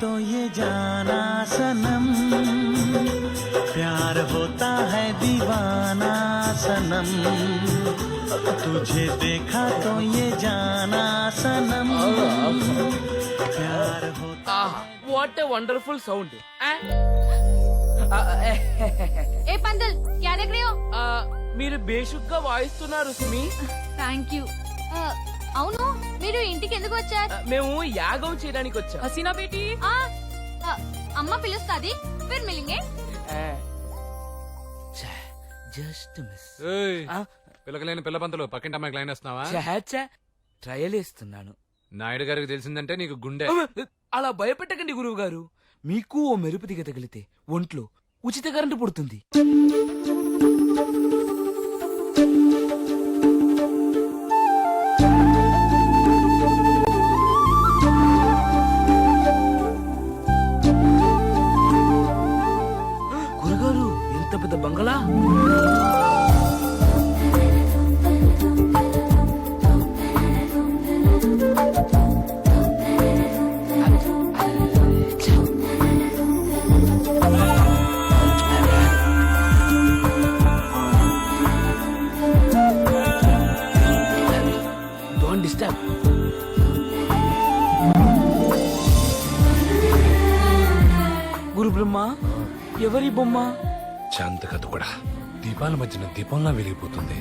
तो ये जाना सनम प्यार होता है दीवाना सनम तुझे देखा तो ये जाना सनम प्यार होता what wonderful sound a pandal క్యా దేఖ్ రహే మీరు బేషుగ్గా వాయిస్తున్నారు సుమి. Thank you. అవును మీరు ఇంటికి ఎందుకు వచ్చారు? మేము యాగం చేయడానికి వచ్చాం. హసీనా బేటీ? ఆ, ఆ, అమ్మ పిలుస్తాది. ఫిర్ మిలింగే. జస్ట్ మిస్ ఏయ్, పిల్లకలేని పిల్ల పంతులు పక్కింటి అమ్మాయికి లైన్ వేస్తున్నావా? ట్రయల్ ఇస్తున్నాను నాయుడు గారికి తెలిసిందంటే నీకు గుండె. అలా భయపెట్టకండి గురువు గారు మీకు ఓ మెరుపు దిగ తగిలితే ఒంట్లో ఉచిత కరెంటు పుడుతుంది. ఎవరి బొమ్మ. శాంత కథ కూడా. దీపాల మధ్యన దీపంలా వెలిగిపోతుంది.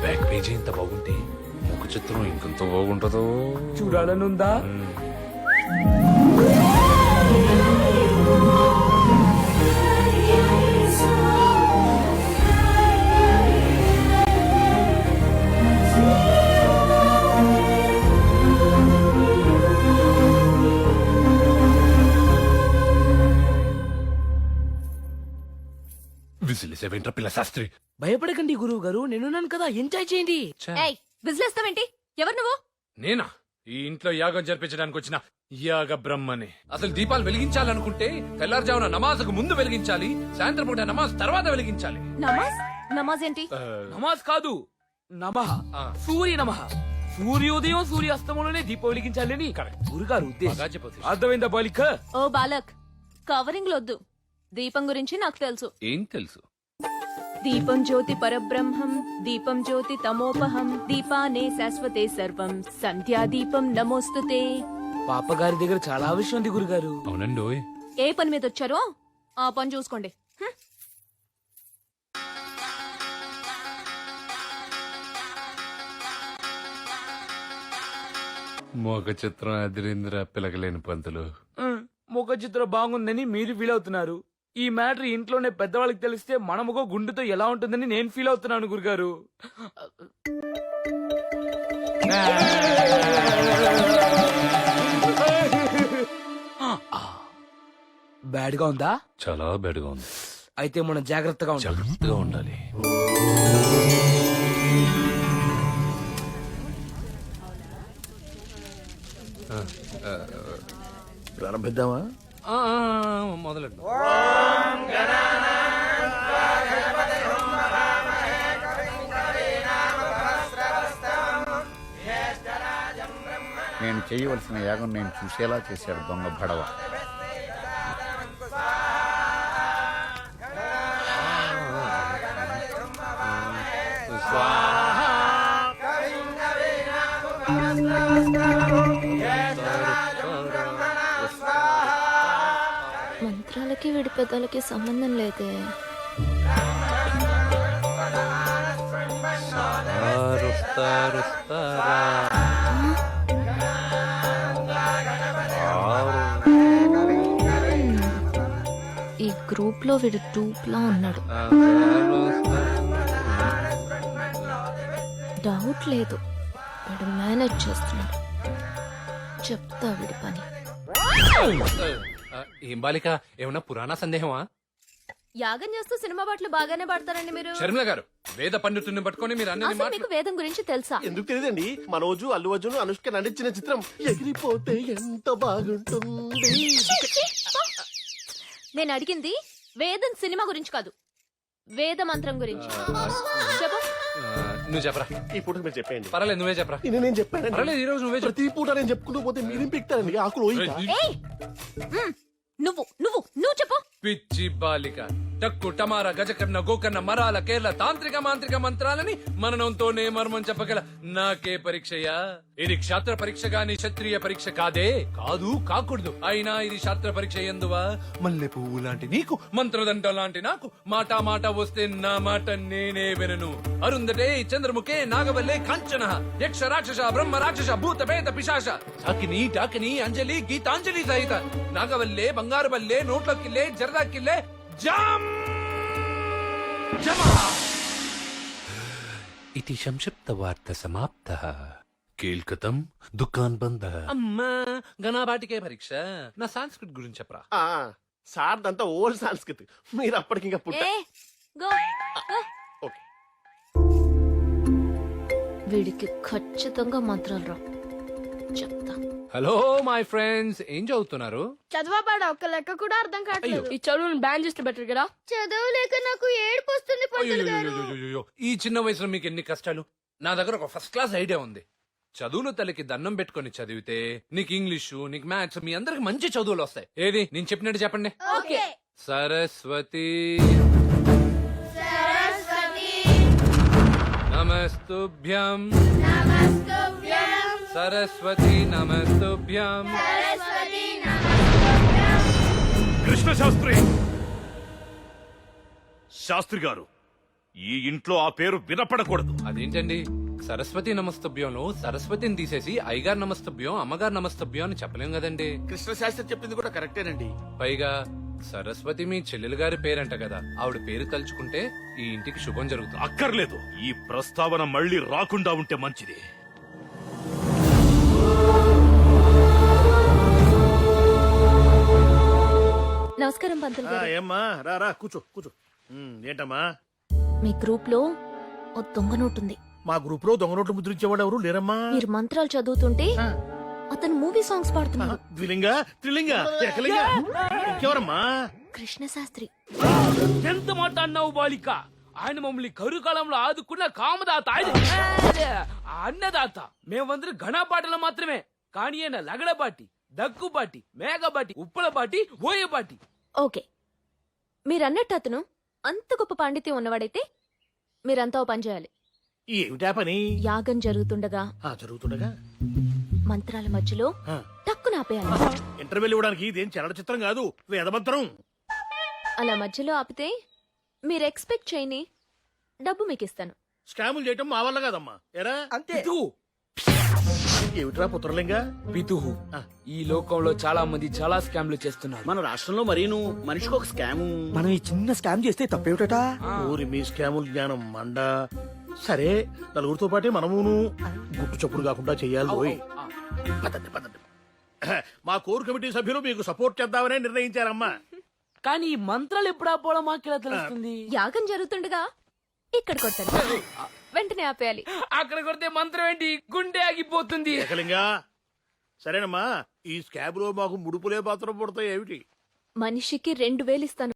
బ్యాక్ పేజీ ఇంత బాగుంటే ముఖ చిత్రం ఇంకెంత బాగుంటుందో. చూడాలనుందా? విసిలిసేవేంట్రా పిల్ల శాస్త్రి? భయపడకండి గురువు గారు నేనున్నాను కదా ఎంజాయ్ చేయండి. ఏయ్ బిజిలేస్తావేంటి ఎవరు నువ్వు? నేనా? ఈ ఇంట్లో యాగం జరిపించడానికి వచ్చిన యాగ బ్రహ్మని. అసలు దీపాలు వెలిగించాలనుకుంటే తెల్లారుజామున నమాజ్కు ముందు వెలిగించాలి సాయంత్రం పూట నమాజ్ తర్వాత వెలిగించాలి. నమాజ్? నమాజ్ ఏంటి? నమాజ్ కాదు నమః. సూర్య నమః. సూర్యోదయం సూర్యాస్తమంలోనే దీపం వెలిగించాలని. గురుగారు ఉద్దేశం. అర్థమైందా బాలిక? ఓ బాలక్ కవరింగ్ లొద్దు దీపం గురించి నాకు తెలుసు. ఏం తెలుసు? దీపం జ్యోతి పరబ్రహ్మం దీపం జ్యోతి తమోపహం దీపానే శాశ్వతే సర్వం. సంధ్యా దీపం నమోస్తుతే. పాప గారి దగ్గర చాలా విషయం ఉంది గురుగారు. అవునండి. ఏ పని మీద వచ్చారో ఆ పని చూసుకోండి. మోక చిత్రం అదిరింద్ర పిలకలేని పంతులు. ముఖ చిత్రం బాగుందని మీరు ఫీల్ అవుతున్నారు ఈ మ్యాటర్ ఇంట్లోనే పెద్దవాళ్ళకి తెలిస్తే మన ముఖ గుండెతో ఎలా ఉంటుందని నేను ఫీల్ అవుతున్నాను గురుగారు. బ్యాడ్గా ఉందా? చాలా బెడగా ఉంది. అయితే మనం జాగ్రత్తగా జాగ్రత్తగా ఉండాలి. ప్రారంభిద్దామా? మొదలెట్టు. నేను చేయవలసిన యాగం నేను చూసేలా చేశాడు దొంగ భడవ. మంత్రాలకి వీడి పెద్దలకి సంబంధం లేదే. ఈ గ్రూప్లో వీడు టూప్ లా ఉన్నాడు డౌట్ లేదు. వీడు మేనేజ్ చేస్తున్నాడు. చెప్తా వీడి పని. ఏం బాలిక? ఏమన్నా పురాణ సందేహమా? యాగం చేస్తూ సినిమా పాటలు బాగానే పాడతారండి మీరు. షర్మిల గారు వేద పండితుడిని పట్టుకొని మీరు అన్ని అసలు మీకు వేదం గురించి తెలుసా? ఎందుకు తెలియదండి? మనోజు అల్లు అర్జున్ అనుష్క నటించిన చిత్రం ఎగిరిపోతే ఎంత బాగుంటుంది? నేను అడిగింది వేదం సినిమా గురించి కాదు వేద మంత్రం గురించి. చెప్పు. నువ్వు చెప్పరా? ఈ పూట మీరు చెప్పేయండి. పర్వాలేదు నువ్వే చెప్పరా? ఇది నేను చెప్పాను పర్వాలేదు ఈ రోజు నువ్వే చెప్పు. ప్రతి పూట నేను చెప్పుకుంటూ పోతే మీరేం పిక్తారండి? ఆకులు. ఏయ్! నువ్వు నువ్వు నువ్వు చెప్పు. పిచ్చి బాలిక. టక్కు టమారా గజకర్ణ గోకర్ణ మరాల కేరళ తాంత్రిక మాంత్రిక మంత్రాలని మననంతోనే మర్మం చెప్పగల నాకే పరీక్షయా ఇది క్షాత్ర పరీక్ష గాని క్షత్రియ పరీక్ష కాదే. కాదు కాకూడదు. అయినా ఇది శాస్త్ర పరీక్ష ఎందువా? మల్లె పువ్వు లాంటి నీకు మంత్రదండ లాంటి నాకు మాట మాట వస్తే నా మాట నేనే వినను. అరుందటే చంద్రముఖే నాగవల్లే కాంచన యక్ష రాక్షస బ్రహ్మ రాక్షస భూత పేద పిశాచ అకిని టాకిని అంజలి గీతాంజలి సహిత. నాగవల్లే బంగారు బల్లే నోట్లకిల్లే జరదాకిల్లే ఇది సంక్షిప్త వార్త సమాప్త కీల్కతం దుకాన్ బంద అమ్మా గణాబాటికే పరీక్ష నా సాంస్కృతి గురించి చెప్పరా ఆ, సార్దంతా ఓల్ సాంస్కృతి. మీరు అప్పటికి ఇంకా పుట్ట వీడికి ఖచ్చితంగా మంత్రాలు రా. చెప్తా హలో మై ఫ్రెండ్స్ ఏం చదువుతున్నారు? చదవబాడ ఒక్క లెక్క కూడా అర్థం కావట్లేదు. ఈ చదువుని బ్యాన్ చేస్తే బెటర్ కదా? చదవలేక నాకు ఏడుపు వస్తుంది అయ్యయ్యయ్యయ్యయ్యో, ఈ చిన్న వయసులో మీకు ఎన్ని కష్టాలు? నా దగ్గర ఒక ఫస్ట్ క్లాస్ ఐడియా ఉంది. చదువులు తల్లికి దండం పెట్టుకొని చదివితే నీకు ఇంగ్లీషు నీకు మ్యాథ్స్ మీ అందరికి మంచి చదువులు వస్తాయి. ఏది? నేను చెప్పినట్టు చెప్పండి. ఓకే. సరస్వతి. నమస్తుభ్యం. సరస్వతి నమస్తుభ్యం. కృష్ణ శాస్త్రి శాస్త్రి గారు ఈ ఇంట్లో ఆ పేరు వినపడకూడదు. అదేంటండి? సరస్వతి నమస్తభ్యంలో సరస్వతిని తీసేసి అయ్యగారు నమస్తభ్యం అమ్మగారు నమస్తభ్యం అని చెప్పలేం కదండి? కృష్ణ శాస్త్రి చెప్పింది కూడా కరెక్టేనండి పైగా సరస్వతి మీ చెల్లెలు గారి పేరంట కదా ఆవిడ పేరు తలుచుకుంటే ఈ ఇంటికి శుభం జరుగుతుంది. అక్కర్లేదు. ఈ ప్రస్తావన మళ్ళీ రాకుండా ఉంటే మంచిది. నమస్కారం పంతులు గారు. ఏమ్మా? రా రా కూర్చో కూర్చో. ఉమ్, ఏంటమ్మా? మీ గ్రూప్లో ఓ దొంగ నోటు ఉంది మా గ్రూప్లో దొంగ నోట్లు ముద్రించేవాడు ఎవరు? లేరమ్మా. మీరు మంత్రాలు చదువుతుంటే అతను మూవీ సాంగ్స్ పాడుతున్నాడు. ద్విలింగ త్రిలింగ ఏకలింగ. ఇంకెవరమ్మా? కృష్ణ శాస్త్రి ఎంత మాట అన్నావు బాలిక? ఆయన మమ్మల్ని కరు కాలంలో ఆదుకున్న కామదాత ఆయన. అన్నదాత. మేమందరం ఘనపాటలు మాత్రమే. కానీ ఆయన లగడబాటి దగ్గుబాటి మేఘబాటి ఉప్పలబాటి ఓయబాటి ఓకే. మీరన్నట్టు అతను అంత గొప్ప పాండిత్యం ఉన్నవాడైతే మీరంతా ఓ పని చేయాలి. ఏమిటా పని? యాగం జరుగుతుండగా. ఆ జరుగుతుండగా? మంత్రాల మధ్యలో ఆ, టక్కున ఆపేయాలి. ఇంటర్వెల్ ఇవ్వడానికి ఇదేం చలన చిత్రం కాదు వేదమంత్రం. అలా మధ్యలో ఆపితే మీరు ఎక్స్పెక్ట్ చేయని డబ్బు మీకు ఇస్తాను స్కాములు చేయటం మా వల్ల కాదమ్మా. ఎరా? పితుహు. ఏమిట్రా పుత్రలింగ? పితుహు. ఈ లోకంలో చాలా మంది చాలా స్కామ్లు చేస్తున్నారు. మన రాష్ట్రంలో మరీను మనిషికి ఒక స్కాము. మనం ఈ చిన్న స్కామ్ చేస్తే తప్పేమిటా ఊరి మీ స్కాముల జ్ఞానం మండ. సరే నలుగురితో పాటే మనమును గుట్టు చప్పుడు కాకుండా చెయ్యాలి పోయి పదండి పదండి. మా కోర్ కమిటీ సభ్యులు మీకు సపోర్ట్ చేద్దామనే నిర్ణయించారమ్మా. కానీ ఈ మంత్రాలు ఎప్పుడు ఆపోవడం మాకెలా తెలుస్తుంది? యాగం జరుగుతుండగా ఇక్కడ కొట్టాను వెంటనే ఆపేయాలి. అక్కడ కొడితే మంత్రం ఏంటి? గుండె ఆగిపోతుంది. ఏకలింగా సరేనమ్మా ఈ స్కాబ్లో మాకు ముడుపులే పాత్ర పడతాయి ఏమిటి? మనిషికి రెండు వేలు ఇస్తాను.